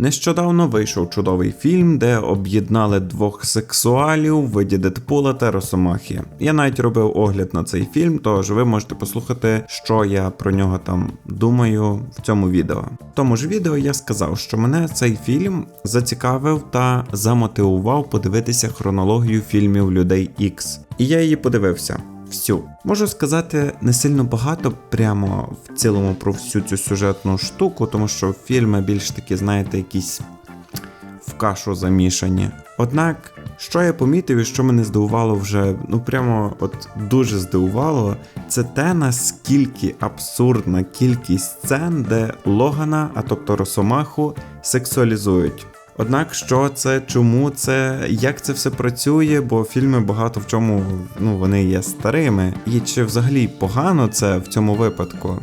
Нещодавно вийшов чудовий фільм, де об'єднали двох сексуалів в виді Дедпула та Росомахи. Я навіть робив огляд на цей фільм, тож ви можете послухати, що я про нього там думаю в цьому відео. В тому ж відео я сказав, що мене цей фільм зацікавив та замотивував подивитися хронологію фільмів Людей Ікс. І я її подивився. Всю можу сказати не сильно багато прямо в цілому про всю цю сюжетну штуку, тому що фільми більш такі, знаєте, якісь в кашу замішані. Однак, що я помітив і що мене здивувало вже, ну прямо от дуже здивувало, це те, наскільки абсурдна кількість сцен, де Логана, а тобто Росомаху, сексуалізують. Однак, що це, чому це, як це все працює, бо фільми багато в чому ну, вони є старими. І чи взагалі погано це в цьому випадку?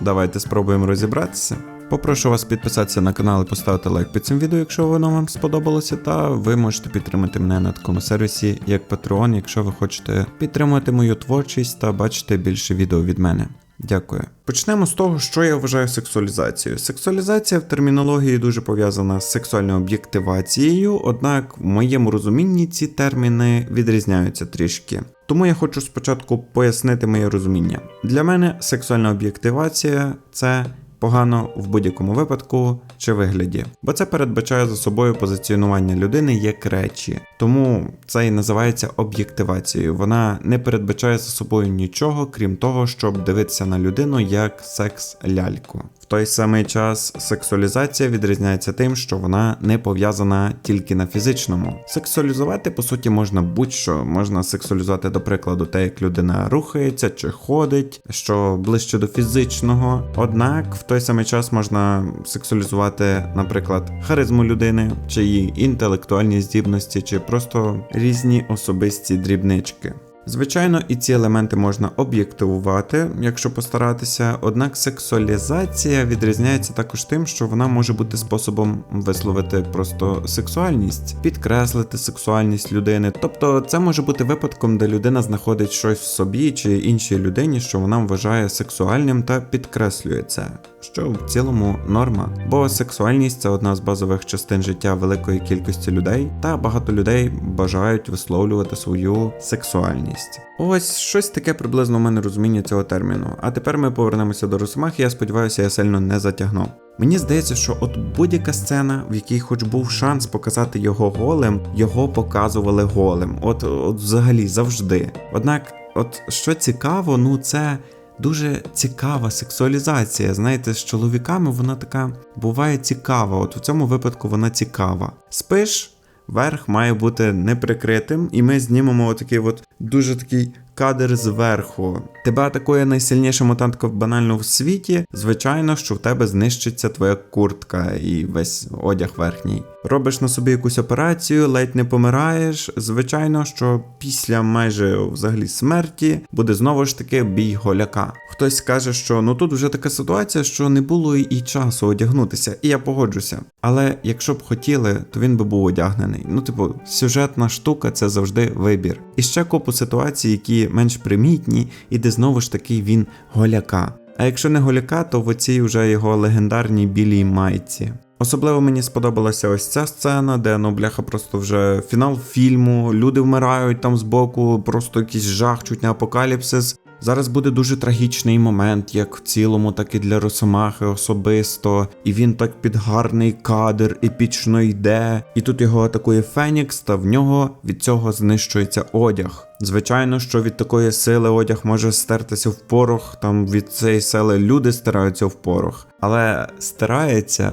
Давайте спробуємо розібратися. Попрошу вас підписатися на канал і поставити лайк під цим відео, якщо воно вам сподобалося, та ви можете підтримати мене на такому сервісі, як Patreon, якщо ви хочете підтримати мою творчість та бачити більше відео від мене. Дякую. Почнемо з того, що я вважаю сексуалізацією. Сексуалізація в термінології дуже пов'язана з сексуальною об'єктивацією, однак в моєму розумінні ці терміни відрізняються трішки. Тому я хочу спочатку пояснити моє розуміння. Для мене сексуальна об'єктивація це погано в будь-якому випадку чи вигляді, бо це передбачає за собою позиціонування людини як речі. Тому це і називається об'єктивацією. Вона не передбачає за собою нічого, крім того, щоб дивитися на людину як секс-ляльку. В той самий час сексуалізація відрізняється тим, що вона не пов'язана тільки на фізичному. Сексуалізувати, по суті, можна будь-що. Можна сексуалізувати, до прикладу, те, як людина рухається чи ходить, що ближче до фізичного. Однак в той самий час можна сексуалізувати, наприклад, харизму людини, чи її інтелектуальні здібності, чи просто різні особисті дрібнички. Звичайно, і ці елементи можна об'єктивувати, якщо постаратися, однак сексуалізація відрізняється також тим, що вона може бути способом висловити просто сексуальність, підкреслити сексуальність людини. Тобто це може бути випадком, де людина знаходить щось в собі чи іншій людині, що вона вважає сексуальним та підкреслює це, що в цілому норма. Бо сексуальність це одна з базових частин життя великої кількості людей, та багато людей бажають висловлювати свою сексуальність. Ось щось таке приблизно у мене розуміння цього терміну. А тепер ми повернемося до Росомахи, я сподіваюся, я сильно не затягнув. Мені здається, що от будь-яка сцена, в якій хоч був шанс показати його голим, його показували голим. От, от взагалі завжди. Однак, от що цікаво, ну це. Дуже цікава сексуалізація. Знаєте, з чоловіками вона така буває цікава. От в цьому випадку вона цікава. Спиш, верх має бути неприкритим, і ми знімемо отакий от дуже такий кадр зверху. Тебе атакує найсильніша мутантка банально в світі. Звичайно, що в тебе знищиться твоя куртка і весь одяг верхній. Робиш на собі якусь операцію, ледь не помираєш. Звичайно, що після майже взагалі смерті буде знову ж таки бій голяка. Хтось скаже, що ну тут вже така ситуація, що не було і часу одягнутися, і я погоджуся. Але якщо б хотіли, то він би був одягнений. Ну, типу, сюжетна штука це завжди вибір. І ще купу ситуацій, які менш примітні, і де знову ж таки він голяка. А якщо не голяка, то в оцій вже його легендарній білій майці. Особливо мені сподобалася ось ця сцена, де ну бляха, просто вже фінал фільму, люди вмирають там збоку, просто якийсь жах, чуть не апокаліпсис. Зараз буде дуже трагічний момент, як в цілому, так і для Росомахи особисто. І він так під гарний кадр епічно йде. І тут його атакує Фенікс, та в нього від цього знищується одяг. Звичайно, що від такої сили одяг може стертися в порох, там від цієї сили люди стираються в порох, але стирається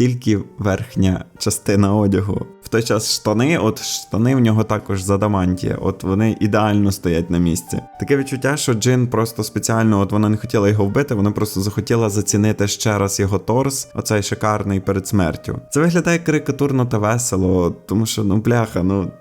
тільки верхня частина одягу. В той час штани, от штани в нього також з адамантія, от вони ідеально стоять на місці. Таке відчуття, що Джин просто спеціально, от вона не хотіла його вбити, вона просто захотіла зацінити ще раз його торс, оцей шикарний перед смертю. Це виглядає карикатурно та весело, тому що ну бляха, ну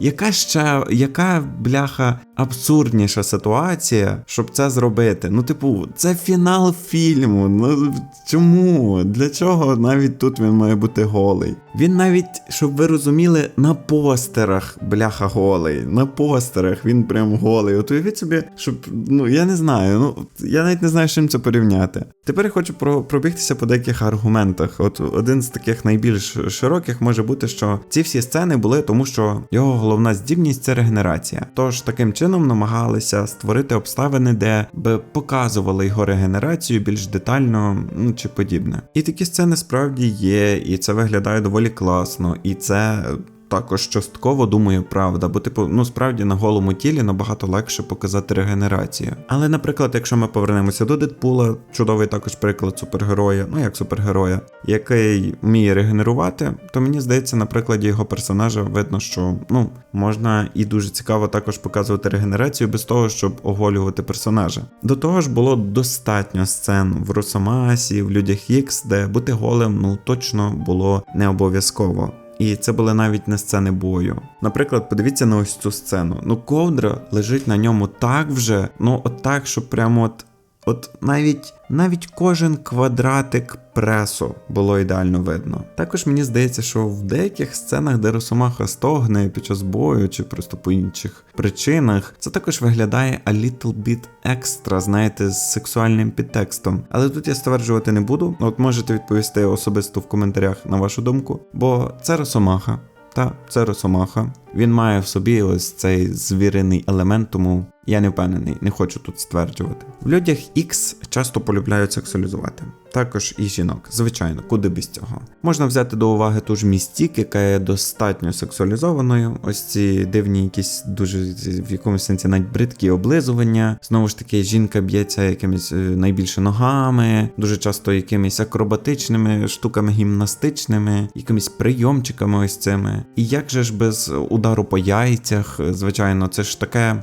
яка ще, яка бляха абсурдніша ситуація, щоб це зробити? Ну, типу, це фінал фільму. Ну чому? Для чого навіть тут він має бути голий? Він навіть, щоб ви розуміли, на постерах бляха голий. На постерах він прям голий. От уявіть собі, щоб ну я не знаю. Ну я навіть не знаю, з чим це порівняти. Тепер я хочу про пробігтися по деяких аргументах. От один з таких найбільш широких може бути, що ці всі сцени були, тому що його головна здібність це регенерація. Тож таким чином намагалися створити обставини, де би показували його регенерацію більш детально, ну чи подібне. І такі сцени справді є, і це виглядає доволі класно, і це. Також частково думаю, правда, бо, типу, ну справді на голому тілі набагато легше показати регенерацію. Але, наприклад, якщо ми повернемося до Дедпула, чудовий також приклад супергероя, ну як супергероя, який вміє регенерувати, то мені здається, на прикладі його персонажа видно, що ну можна і дуже цікаво також показувати регенерацію без того, щоб оголювати персонажа. До того ж, було достатньо сцен в Росомасі, в Людях Ікс, де бути голим ну точно було не обов'язково. І це були навіть не сцени бою. Наприклад, подивіться на ось цю сцену. Ну, ковдра лежить на ньому так вже, ну от так, що прямо от. От навіть навіть кожен квадратик пресу було ідеально видно. Також мені здається, що в деяких сценах, де Росомаха стогне під час бою чи просто по інших причинах, це також виглядає a little bit extra, знаєте, з сексуальним підтекстом. Але тут я стверджувати не буду. От можете відповісти особисто в коментарях на вашу думку, бо це Росомаха. Та це Росомаха. Він має в собі ось цей звірений елемент, тому я не впевнений, не хочу тут стверджувати. В людях X часто полюбляють сексуалізувати. Також і жінок, звичайно, куди без цього. Можна взяти до уваги ту ж містік, яка є достатньо сексуалізованою. Ось ці дивні, якісь дуже в якомусь сенсі навіть бридкі облизування. Знову ж таки, жінка б'ється якимись найбільше ногами, дуже часто якимись акробатичними штуками, гімнастичними, якимись прийомчиками ось цими. І як же ж без удару по яйцях, звичайно, це ж таке.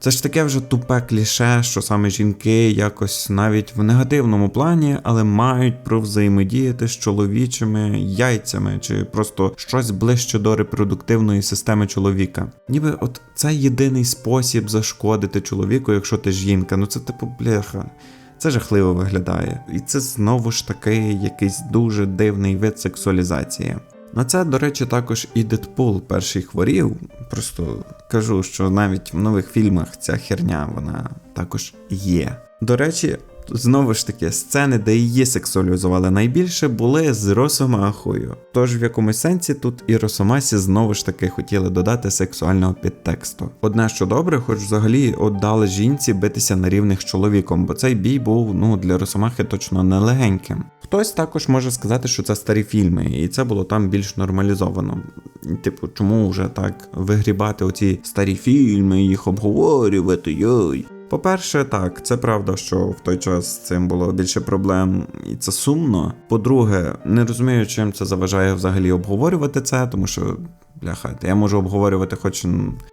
Це ж таке вже тупе кліше, що саме жінки якось навіть в негативному плані, але мають провзаємодіяти з чоловічими яйцями, чи просто щось ближче до репродуктивної системи чоловіка. Ніби от це єдиний спосіб зашкодити чоловіку, якщо ти жінка. Ну це типу бляха. Це жахливо виглядає. І це знову ж таки якийсь дуже дивний вид сексуалізації. На це, до речі, також і Дедпул перший хворів. Просто кажу, що навіть в нових фільмах ця херня вона також є. До речі, знову ж таки, сцени, де її сексуалізували найбільше, були з Росомахою. Тож в якомусь сенсі тут і Росомасі знову ж таки хотіли додати сексуального підтексту. Одне, що добре, хоч взагалі отдали жінці битися на рівних з чоловіком, бо цей бій був ну для Росомахи точно нелегеньким. Хтось також може сказати, що це старі фільми, і це було там більш нормалізовано. Типу, чому вже так вигрібати оці старі фільми, їх обговорювати, йой. По-перше, так, це правда, що в той час з цим було більше проблем, і це сумно. По-друге, не розумію, чим це заважає взагалі обговорювати це, тому що. Бляха, я можу обговорювати хоч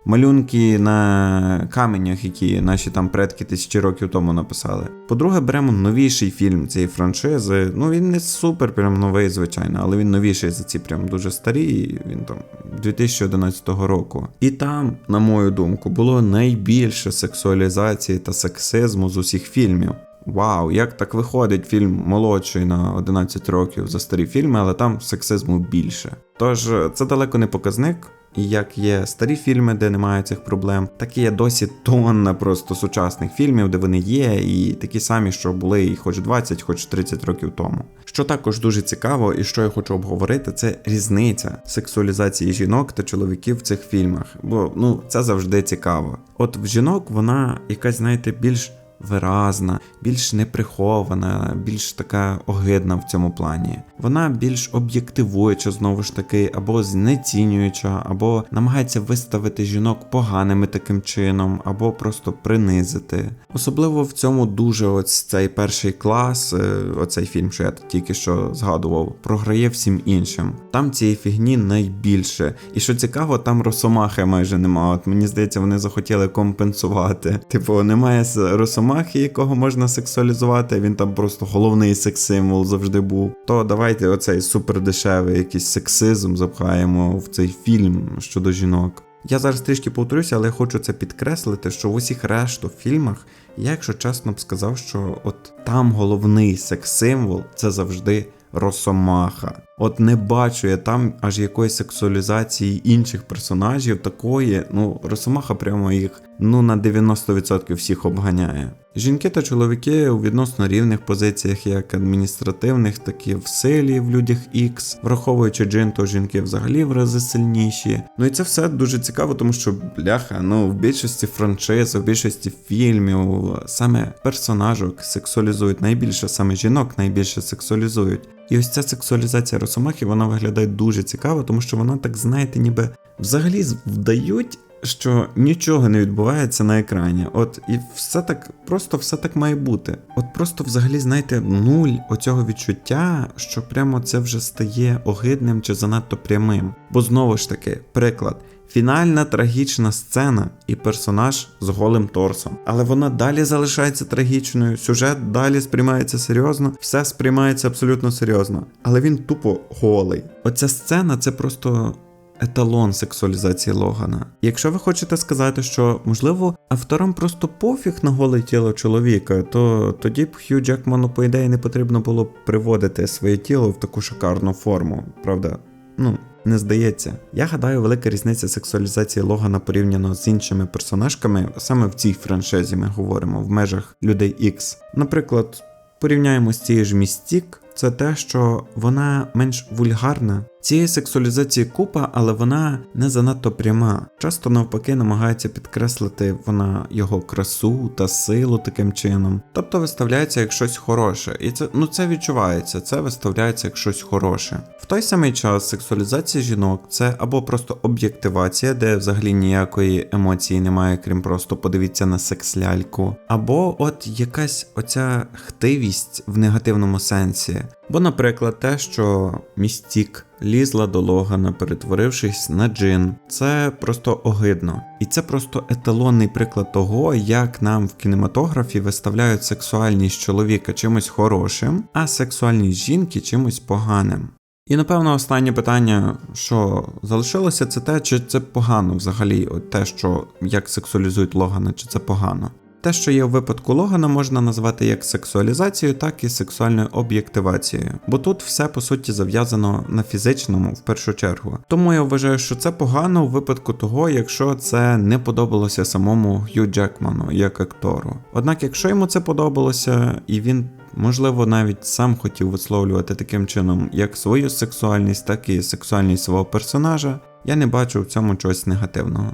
малюнки на каменях, які наші там предки тисячі років тому написали. По-друге, беремо новіший фільм цієї франшизи. Ну він не супер прям новий, звичайно, але він новіший за ці прям дуже старі. Він там 2011 року. І там, на мою думку, було найбільше сексуалізації та сексизму з усіх фільмів. Вау, як так виходить фільм молодший на 11 років за старі фільми, але там сексизму більше. Тож це далеко не показник. І як є старі фільми, де немає цих проблем, так і є досі тонна просто сучасних фільмів, де вони є, і такі самі, що були і хоч 20, хоч 30 років тому. Що також дуже цікаво, і що я хочу обговорити, це різниця сексуалізації жінок та чоловіків в цих фільмах. Бо ну це завжди цікаво. От в жінок вона якась, знаєте, більш виразна, більш неприхована, більш така огидна в цьому плані. Вона більш об'єктивуюча, знову ж таки, або знецінююча, або намагається виставити жінок поганими таким чином, або просто принизити. Особливо в цьому дуже ось цей перший клас, е, оцей фільм, що я тільки що згадував, програє всім іншим. Там цієї фігні найбільше. І що цікаво, там росомахи майже немає. От мені здається, вони захотіли компенсувати. Типу, немає росомахи Росомахи, якого можна сексуалізувати, він там просто головний секс-символ завжди був. То давайте оцей супердешевий якийсь сексизм запхаємо в цей фільм щодо жінок. Я зараз трішки повторюся, але хочу це підкреслити, що в усіх решту фільмах я, якщо чесно б сказав, що от там головний секс-символ це завжди Росомаха. От не бачу я там аж якоїсь сексуалізації інших персонажів, такої, ну, Росомаха прямо їх ну на 90% всіх обганяє. Жінки та чоловіки у відносно рівних позиціях, як адміністративних, так і в силі в людях X, враховуючи джин, то жінки взагалі в рази сильніші. Ну і це все дуже цікаво, тому що бляха, ну в більшості франшиз, в більшості фільмів саме персонажок сексуалізують найбільше, саме жінок найбільше сексуалізують. І ось ця сексуалізація Росомахи, вона виглядає дуже цікаво, тому що вона так, знаєте, ніби взагалі вдають. Що нічого не відбувається на екрані, от і все так, просто все так має бути. От просто взагалі, знаєте, нуль оцього відчуття, що прямо це вже стає огидним чи занадто прямим. Бо знову ж таки, приклад. Фінальна трагічна сцена і персонаж з голим торсом. Але вона далі залишається трагічною, сюжет далі сприймається серйозно, все сприймається абсолютно серйозно. Але він тупо голий. Оця сцена це просто. Еталон сексуалізації Логана. Якщо ви хочете сказати, що можливо авторам просто пофіг на голе тіло чоловіка, то тоді б Хью Джекману, по ідеї, не потрібно було б приводити своє тіло в таку шикарну форму, правда? Ну, не здається. Я гадаю, велика різниця сексуалізації Логана порівняно з іншими персонажками, саме в цій франшизі ми говоримо в межах людей X. Наприклад, порівняємо з цією ж Містік, це те, що вона менш вульгарна. Цієї сексуалізації купа, але вона не занадто пряма. Часто навпаки намагається підкреслити вона його красу та силу таким чином. Тобто виставляється як щось хороше. І це ну це відчувається, це виставляється як щось хороше. В той самий час сексуалізація жінок це або просто об'єктивація, де взагалі ніякої емоції немає, крім просто подивіться на секс-ляльку, або от якась оця хтивість в негативному сенсі. Бо, наприклад, те, що Містік лізла до Логана, перетворившись на джин, це просто огидно. І це просто еталонний приклад того, як нам в кінематографі виставляють сексуальність чоловіка чимось хорошим, а сексуальність жінки чимось поганим. І напевно останнє питання, що залишилося, це те, чи це погано взагалі, от те, що як сексуалізують Логана, чи це погано. Те, що є в випадку Логана, можна назвати як сексуалізацією, так і сексуальною об'єктивацією, бо тут все по суті зав'язано на фізичному в першу чергу. Тому я вважаю, що це погано у випадку того, якщо це не подобалося самому Хью Джекману як актору. Однак, якщо йому це подобалося, і він. Можливо, навіть сам хотів висловлювати таким чином як свою сексуальність, так і сексуальність свого персонажа. Я не бачу в цьому чогось негативного.